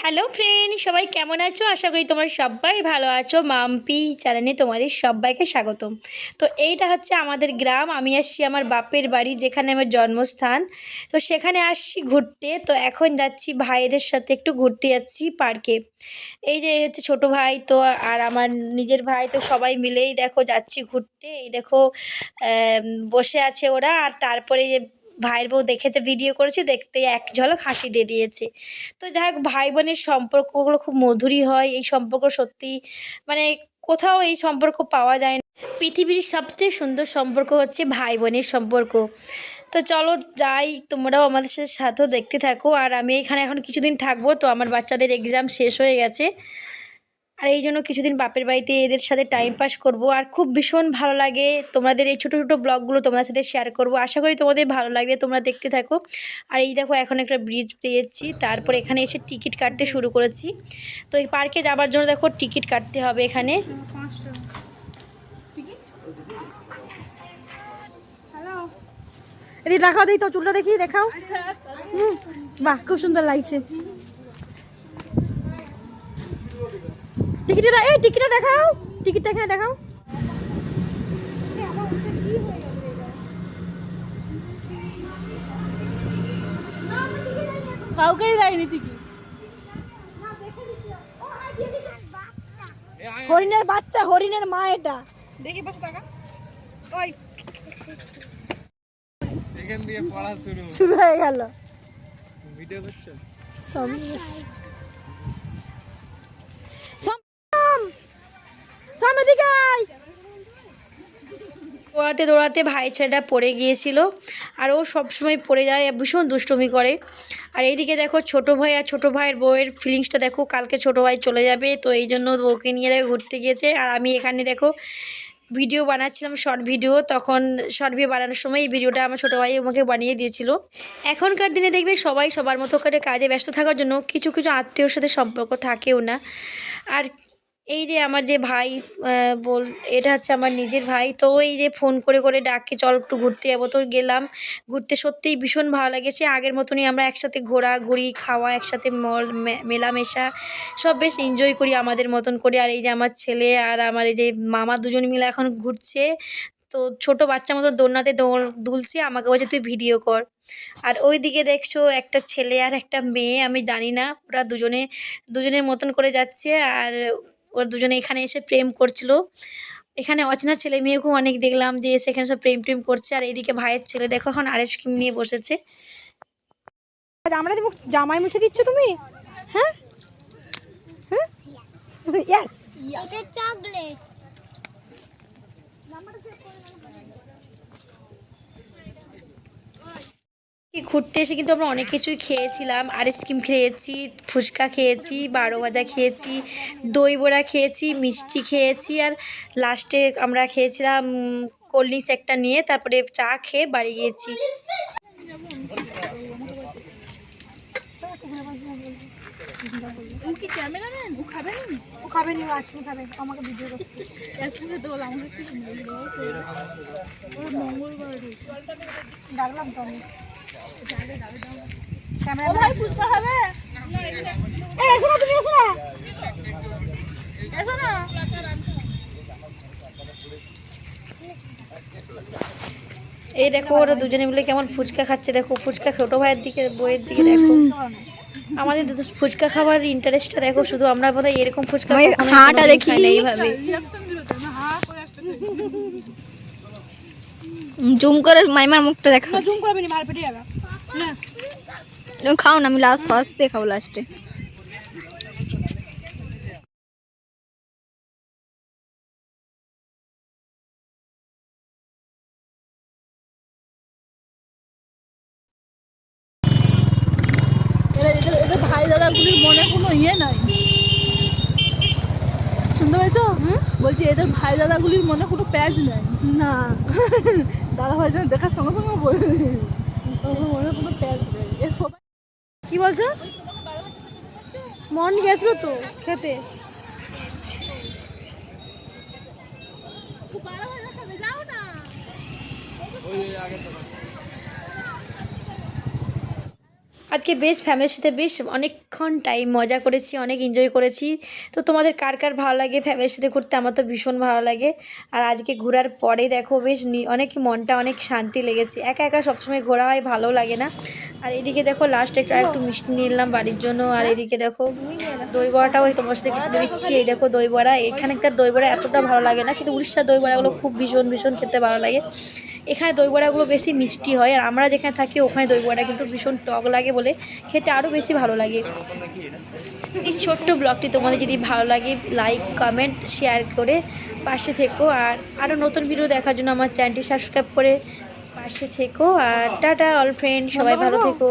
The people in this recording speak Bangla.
হ্যালো ফ্রেন্ড সবাই কেমন আছো? আশা করি তোমরা সবাই ভালো আছো। মাম্পি চ্যানেলে তোমাদের সবাইকে স্বাগতম। তো এইটা হচ্ছে আমাদের গ্রাম। আমি আসছি আমার বাপের বাড়ি, যেখানে আমার জন্মস্থান। তো সেখানে আসছি ঘুরতে। তো এখন যাচ্ছি ভাইদের সাথে একটু ঘুরতে যাচ্ছি পার্কে। এই যে হচ্ছে ছোট ভাই, তো আর আমার নিজের ভাই, তো সবাই মিলেই দেখো যাচ্ছি ঘুরতে। এই দেখো বসে আছে ওরা। আর তারপরে যে ভাইয়ের বউ দেখেছে ভিডিও করেছে, দেখতে এক ঝলক হাসি দিয়ে দিয়েছে। তো যাই হোক ভাই বোনের সম্পর্কগুলো খুব মধুরই হয়। এই সম্পর্ক সত্যি মানে কোথাও এই সম্পর্ক পাওয়া যায় না। পৃথিবীর সবচেয়ে সুন্দর সম্পর্ক হচ্ছে ভাই বোনের সম্পর্ক। তো চলো যাই, তোমরাও আমাদের সাথে সাথেও দেখতে থাকো। আর আমি এখানে এখন কিছুদিন থাকব, তো আমার বাচ্চাদের এক্সাম শেষ হয়ে গেছে। আর এই জন্য কিছুদিন বাপের বাড়িতে এদের সাথে টাইম পাস করব। আর খুব ভীষণ ভালো লাগে তোমাদের এই ছোটো ছোটো ব্লগগুলো তোমাদের সাথে শেয়ার করব। আশা করি তোমাদের ভালো লাগবে, তোমরা দেখতে থাকো। আর এই দেখো, এখন একটা ব্রিজ পেয়েছি। তারপর এখানে এসে টিকিট কাটতে শুরু করেছি। তো এই পার্কে যাবার জন্য দেখো টিকিট কাটতে হবে এখানে। দেখাও দেখি তো চুলটা দেখি দেখাও বাহ, খুব সুন্দর লাগছে। টিকিটটা এই টিকিটটা দেখাও টিকিটটা এখানে দেখাও। কাউকেই দেয়নি টিকিট। হরিণের বাচ্চা হরিণের মা এটা। দেখি পাশে টাকা ওই। এখান দিয়ে পড়া শুরু। শুরু হয়ে গেল। ভিডিও করছ? সবই হচ্ছে সম সম এদিকে আয়। দৌড়াতে দৌড়াতে ভাই ছেলেটা পড়ে গিয়েছিল আর ও সবসময় পড়ে যায়, ভীষণ দুষ্টুমি করে। আর এইদিকে দেখো ছোট ভাই আর ছোট ভাইয়ের বউয়ের ফিলিংসটা দেখো, কালকে ছোট ভাই চলে যাবে, তো এই জন্য ওকে নিয়ে দেখো ঘুরতে গিয়েছে। আর আমি এখানে দেখো ভিডিও বানাচ্ছিলাম শর্ট ভিডিও তখন শর্ট ভিডিও বানানোর সময় এই ভিডিওটা আমার ছোটো ভাই আমাকে বানিয়ে দিয়েছিল। এখনকার দিনে দেখবে সবাই সবার মতো করে কাজে ব্যস্ত থাকার জন্য কিছু কিছু আত্মীয়র সাথে সম্পর্ক থাকেও না। আর এই যে আমার যে ভাই বল, এটা হচ্ছে আমার নিজের ভাই। তো এই যে ফোন করে করে ডাকে চল একটু ঘুরতে যাব। তো গেলাম। ঘুরতে সত্যিই ভীষণ ভালো লেগেছে আগের মতনই আমরা একসাথে ঘোরাঘুরি, খাওয়া, একসাথে মল মেলামেশা, সব বেশ এনজয় করি আমাদের মতন করে। আর এই যে আমার ছেলে আর আমার এই যে মামা দুজন মিলে এখন ঘুরছে। তো ছোট বাচ্চা মতো দোলনাতে দৌড় দুলছে। আমাকে বলছে, তুই ভিডিও কর। আর ওই দিকে দেখছ একটা ছেলে আর একটা মেয়ে, আমি জানি না, ওরা দুজনে, দুজনের মতন করে যাচ্ছে। আর ওরা দুজনে এখানে এসে প্রেম করছিল। এখানে অচেনা ছেলে মেয়েকেও অনেক দেখলাম যে এসে এখানে সব প্রেম প্রেম করছে আর এইদিকে ভাইয়ের ছেলে দেখো এখন আরেক স্কিম নিয়ে বসেছে। আমরা দেবো জামাই মুছে দিচ্ছ তুমি? হ্যাঁ? হ্যাঁ? চকলেট ঘুরতে এসে কিন্তু আমরা অনেক কিছুই খেয়েছিলাম। আইসক্রিম খেয়েছি, ফুচকা খেয়েছি, বারো ভাজা খেয়েছি, দই বড়া খেয়েছি, মিষ্টি খেয়েছি আর লাস্টে আমরা খেয়েছিলাম কোল্ড ড্রিঙ্কস একটা নিয়ে তারপরে চা খেয়ে বাড়ি গিয়েছি। কি ক্যামেরাম্যান? ও খাবে না? ও খাবে নি আইসক্রিম খাবে। আমাকে ভিডিও করছে। একসঙ্গে দোল আমাকে কি মঙ্গলবার ডাকলাম তো আমি। ও ভাই ফুচকা খাবে? এই এসো না তুমি এসো না। এসো না। এই দেখো ওরা দুজনে মিলে কেমন ফুচকা খাচ্ছে। দেখো ফুচকা ছোটো ভাইয়ের দিকে বইয়ের দিকে দেখো। আমাদের তো ফুচকা খাবার ইন্টারেস্টটা দেখো শুধু আমরা বোধহয় এরকম ফুচকা হাঁটা দেখি। এইভাবে। জুম করে মাইমার মুখটা দেখা জুম করে না মারপিটে যাবে। না। তুমি খাও না আমি লাস্ট সস দিয়ে খাব লাস্টে ভাই দাদাগুলির মনে কোনো ইয়ে নাই। শুনতে পেয়েছ বলছি এদের ভাই দাদাগুলির মনে কোনো প্যাচ নেই। না। দাদা ভাই যেন দেখার সঙ্গে সঙ্গে বলে মনে কোনো প্যাচ নেই। এ সবাই কি বলছো? মন গেছিল তো খেতে। আজকে বেশ ফ্যামিলির সাথে বেশ অনেকক্ষণ টাইম মজা করেছি, অনেক এনজয় করেছি। তো তোমাদের কার কার ভালো লাগে ফ্যামিলির সাথে ঘুরতে? আমার তো ভীষণ ভালো লাগে। আর আজকে ঘোরার পরে দেখো বেশ অনেক মনটা অনেক শান্তি লেগেছে। একা একা সবসময় ঘোরা হয় ভালো লাগে না। আর এদিকে দেখো লাস্ট একটু একটু মিষ্টি নিলাম বাড়ির জন্য। আর এদিকে দেখো দই বড়াটাও তোমার সাথে একটু দিচ্ছি। এই দেখো দই বড়া। এখানকার দই বড়া এতটা ভালো লাগে না, কিন্তু উড়িষ্যার দই বড়াগুলো খুব ভীষণ ভীষণ খেতে ভালো লাগে। এখানে দই বড়াগুলো বেশি মিষ্টি হয়। আর আমরা যেখানে থাকি, ওখানে দই বড়া কিন্তু ভীষণ টক লাগে বলে খেতে আরও বেশি ভালো লাগে। এই ছোট্ট ব্লগটি তোমাদের যদি ভালো লাগে লাইক কমেন্ট শেয়ার করে পাশে থেকো। আর আরও নতুন ভিডিও দেখার জন্য আমার চ্যানেলটি সাবস্ক্রাইব করে পাশে থেকো আর টাটা অল ফ্রেন্ড সবাই ভালো থেকো।